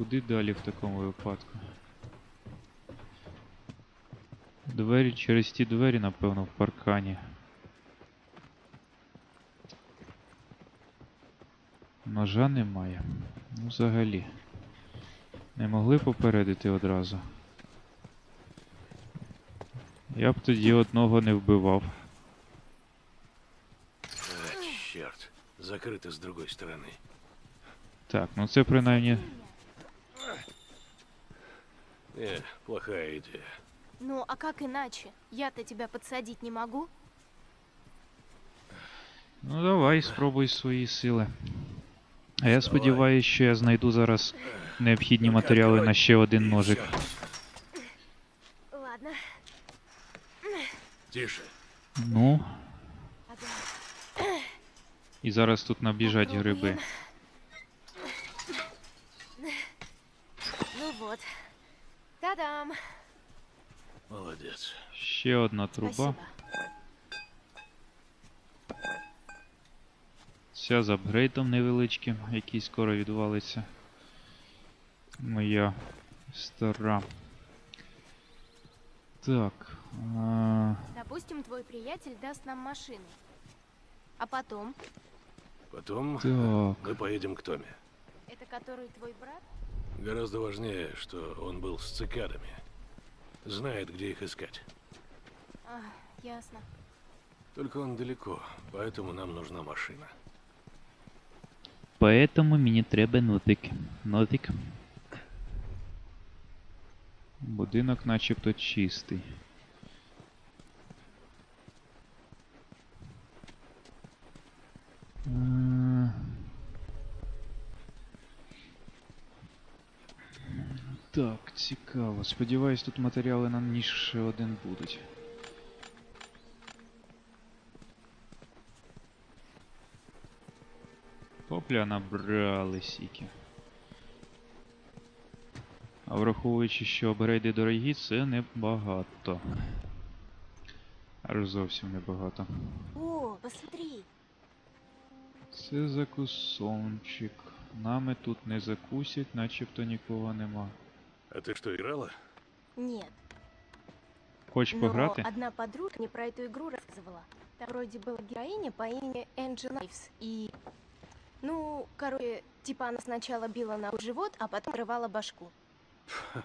Куди далі в такому випадку? Двері через ті двері, напевно, в паркані. Ножа немає. Ну, взагалі. Не могли попередити одразу. Я б тоді одного не вбивав. А, черт. Закрыто с другой стороны. Так, ну це принаймні. Не, плохая идея. Ну, а как иначе? Я-то тебя подсадить не могу. Ну давай, спробуй свої сили. А я сподіваюся, що я знайду зараз необхідні матеріали на ще один ножик. Ладно. Тише. Ну, Ага. і зараз тут набіжать гриби. Ну вот. Та-дам. Молодец. Ще одна труба. Спасибо. Ця з апгрейдом невеличким, який скоро відвалиться. Моя стара. Так. А, Допустим, твой приятель даст нам машину. А потом, Потом так. мы поедем к Томе. это который твой брат? Гораздо важнее, что он был с цикадами. Знает, где их искать. А, ясно. Только он далеко, поэтому нам нужна машина. Поэтому мені треба нотик. Нотик. Будинок начебто чистий. Цікаво. Сподіваюсь, тут матеріали на ніж ще один будуть. Топля набрали сіки. А враховуючи, що апгрейди дорогі, це небагато. Аж зовсім небагато. О, посмотри. Це закусончик. Нами тут не закусять, начебто нікого нема. А ты что, играла? Нет. Хочеш но пограти? одна подруга мне про эту игру рассказывала. Там вроде была героиня по имени Энджи Найвс. И... Ну, короче, типа она сначала била на живот, а потом рвала башку.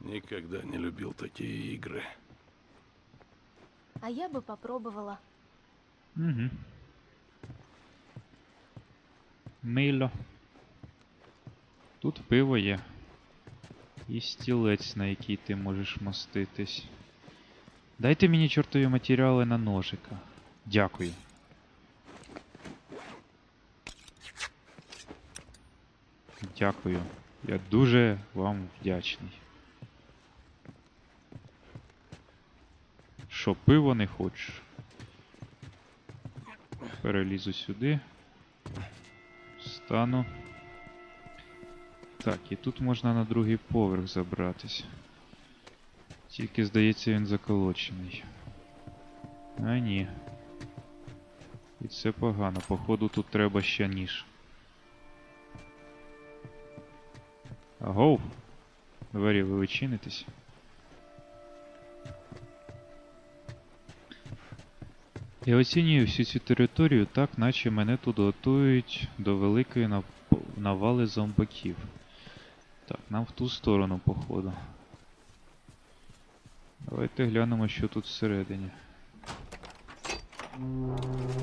Никогда не любил такие игры. А я бы попробовала. Угу. Мило. Тут пиво є. І стілець, на який ти можеш моститись. Дайте мені чортові матеріали на ножика. Дякую. Дякую. Я дуже вам вдячний. Що, пиво не хочеш? Перелізу сюди. Стану. Так, і тут можна на другий поверх забратись. Тільки, здається, він заколочений. А ні. І це погано. Походу тут треба ще ніж. Агов! Двері ви вичинитесь? Я оцінюю всю цю територію так, наче мене тут готують до великої нав- навали зомбаків. Так, нам в ту сторону, походу. Давайте глянемо, що тут всередині.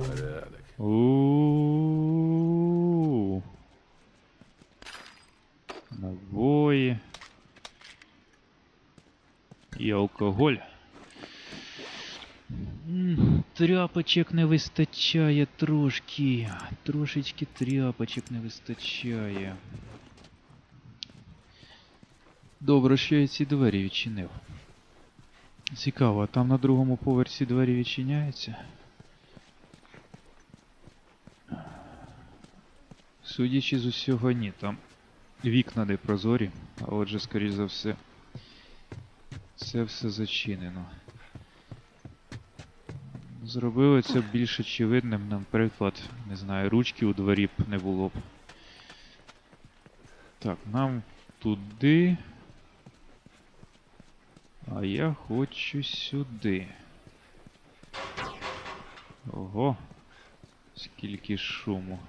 Порядок. У-у-у. Набої. І алкоголь. М, Тряпочок не вистачає трошки. Трошечки тряпочок не вистачає. Добре, що я ці двері відчинив. Цікаво, а там на другому поверсі двері відчиняються? Судячи з усього, ні, там вікна не прозорі, а отже, скоріш за все, це все зачинено. Зробили це більш очевидним, наприклад, не знаю, ручки у дворі б не було б. Так, нам туди. А я хочу сюди. Ого. Скільки шуму.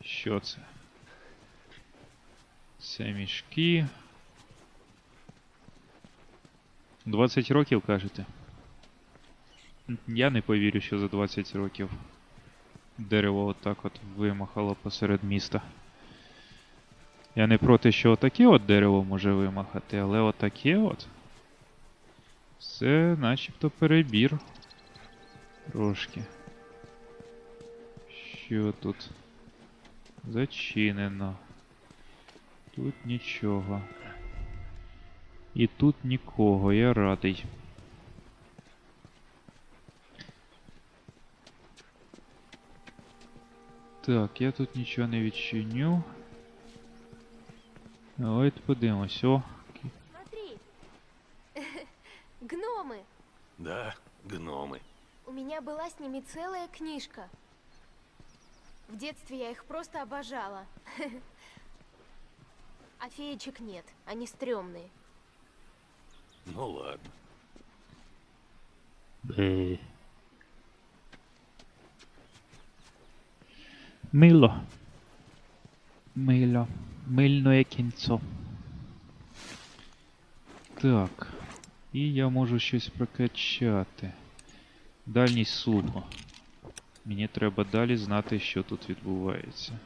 Що це? Це мішки. 20 років, кажете? Я не повірю, що за 20 років дерево отак от вимахало посеред міста. Я не проти, що отаке от дерево може вимахати, але отаке от. Це начебто перебір. Трошки. Що тут? Зачинено. Тут нічого. І тут нікого, я радий. Так, я тут нічого не відчиню. Давайте подивимось. О, Смотри. Гномы. Да, гномы. У меня была с ними целая книжка. В детстве я их просто обожала. А феечек нет, они стрёмные. Ну ладно. Мило. Мило. Мильне кінцо. Так. І я можу щось прокачати. Дальність слуху. Мені треба далі знати, що тут відбувається.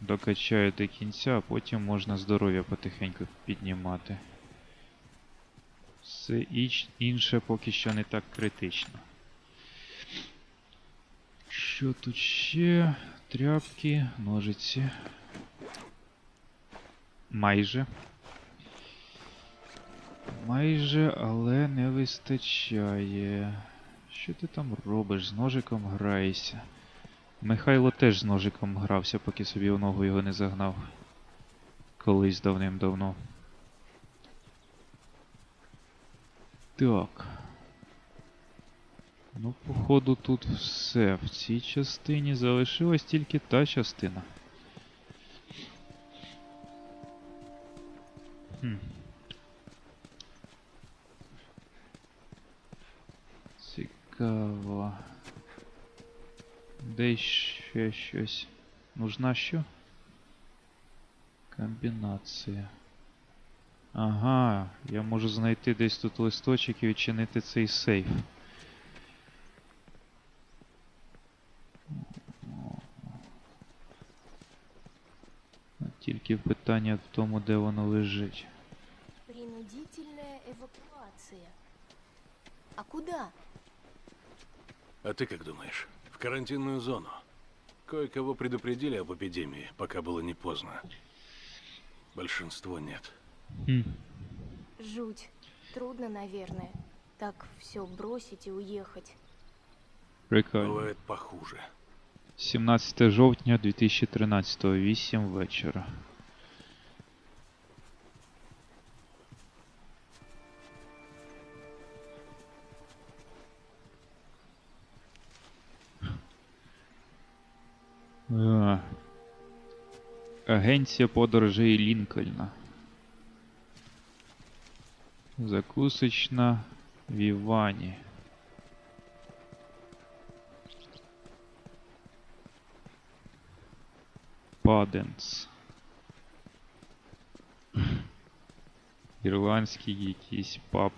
Докачаю до кінця, а потім можна здоров'я потихеньку піднімати. Все інше поки що не так критично. Що тут ще? Тряпки, ножиці. Майже. Майже, але не вистачає. Що ти там робиш? З ножиком граєшся. Михайло теж з ножиком грався, поки собі в ногу його не загнав. Колись давним-давно. Так. Ну, походу, тут все. В цій частині залишилась тільки та частина. Хм. Цікаво. Де ще щось? Нужна що? Комбінація. Ага, я можу знайти десь тут листочок і відчинити цей сейф. Тільки питання в тому, де воно лежить. Принудительная эвакуация. А куда? А ты как думаешь? В карантинную зону. Кое-кого предупредили об эпидемии, пока было не поздно. Большинство нет. Хм. Жуть. Трудно, наверное. Так все бросить и уехать. Прикольно. Бывает похуже. 17 жовтня 2013, 8 вечора. Агенція подорожей Лінкольна. Закусочна в Івані. Паденс. Ірландський якийсь паб.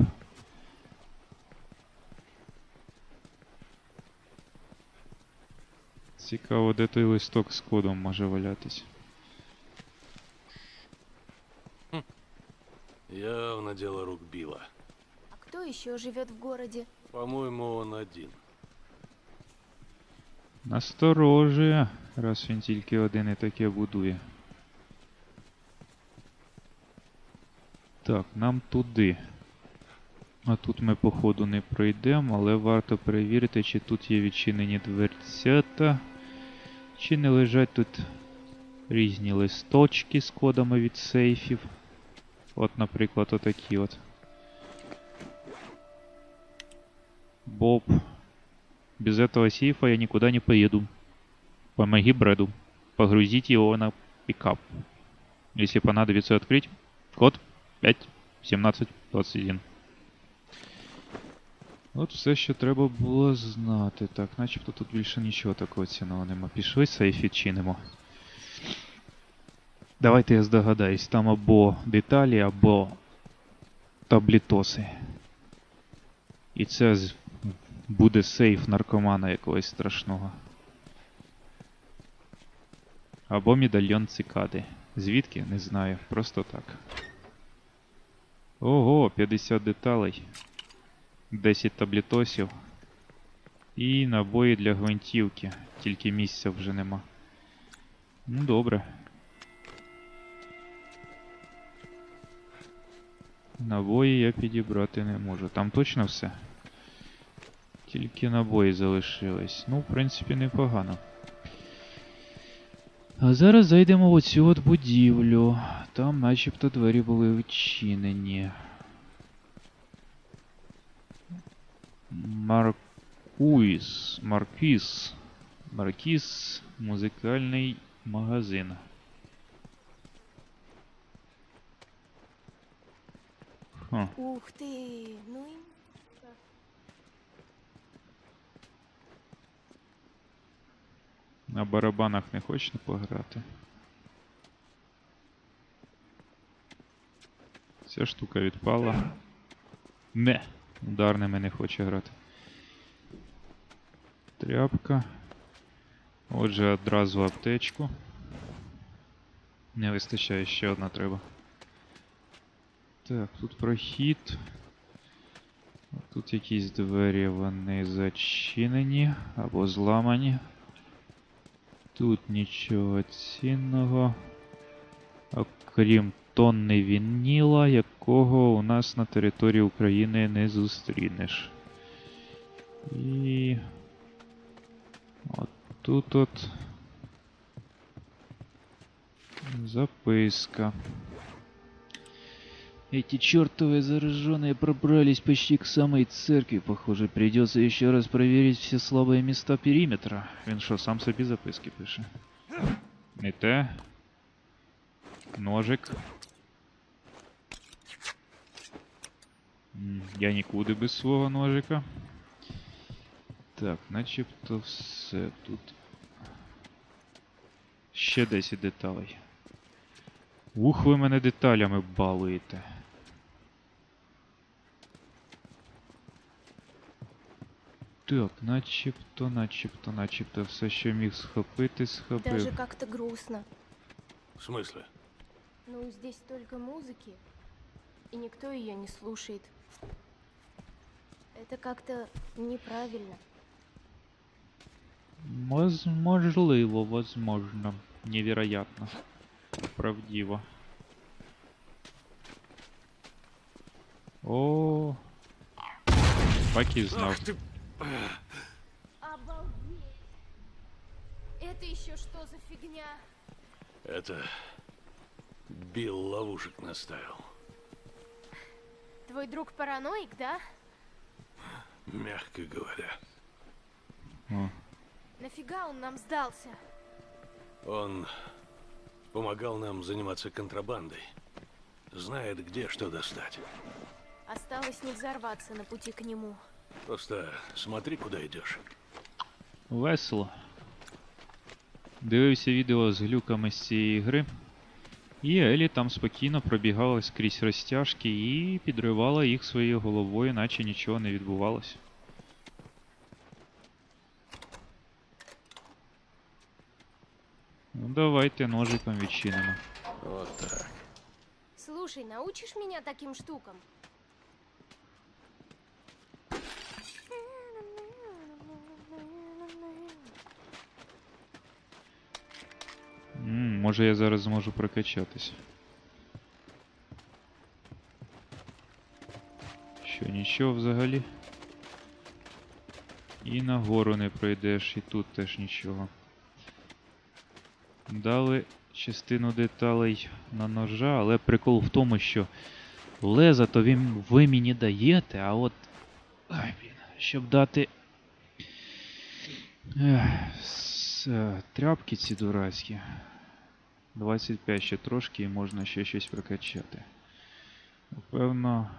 Цікаво, де той листок з кодом може валятись. Явно дело рук Билла. А кто еще живет в городе? По-моему, он один. Насторожує, раз він тільки один і таке будує. Так, нам туди. А тут ми, походу, не пройдемо, але варто перевірити, чи тут є відчинені дверцята, чи не лежать тут різні листочки з кодами від сейфів. От, наприклад, отакі от. Боб. Без этого сейфа я никуда не поеду. Помоги Брэду. погрузите его на пикап. Если понадобится открыть, код 5 17 21. От все, що треба було знати. Так, начебто тут більше нічого такого цінного нема. Пішли сейф відчинимо. Давайте я здогадаюсь, там або деталі, або таблітоси. І це буде сейф наркомана якогось страшного. Або медальйон цикади. Звідки? Не знаю. Просто так. Ого, 50 деталей. 10 таблітосів. І набої для гвинтівки. Тільки місця вже нема. Ну добре. Набої я підібрати не можу. Там точно все? Тільки набої залишились. Ну, в принципі, непогано. А зараз зайдемо в оцю от будівлю. Там начебто двері були відчинені. Маркуїс. Маркіс. Маркіс. Музикальний магазин. Хм. Ух ты, ну и... На барабанах не хочеш пограти? Ця штука відпала. Не, ударними не хоче грати. Тряпка. Отже, одразу аптечку. Не вистачає, ще одна треба. Так, тут прохід. Тут якісь двері, вони зачинені або зламані. Тут нічого цінного. Окрім тонни вініла, якого у нас на території України не зустрінеш. І. От тут от. Записка. Эти чертовы зараженные пробрались почти к самой церкви, похоже. Придется еще раз проверить все слабые места периметра. Він що, сам собі записки пише? Не те. Ножик. М, Я нікуди без свого ножика. Так, начебто все тут. Ще 10 деталей. Ух, ви мене деталями балуєте. Так, начебто, начебто, начебто, все, що міг схопити, схопив. Даже как-то грустно. В смысле? Ну, здесь столько музыки, и никто ее не слушает. Это как-то неправильно. Возможливо, возможно. Невероятно. Правдиво. О. Знав. Ах ты... Обалдеть! Это еще что за фигня? Это... Билл ловушек наставил. Твой друг параноик, да? Мягко говоря. О. Нафига он нам сдался? Он помогал нам заниматься контрабандой. Знает, где что достать. Осталось не взорваться на пути к нему. Просто смотри, куда идешь. Весело. Дивився відео з глюками з цієї гри. І Елі там спокійно пробігала скрізь розтяжки і підривала їх своєю головою, наче нічого не відбувалося. Ну давайте ножиком відчинимо. Вот так. Слушай, научишь меня таким штукам? М, може я зараз зможу прокачатись. Що, нічого взагалі? І нагору не пройдеш, і тут теж нічого. Дали частину деталей на ножа, але прикол в тому, що леза то ви, ви мені даєте, а от. Ай, блін, щоб дати. Тряпки ці дурацькі. 25 ще трошки і можна ще щось прокачати. Напевно,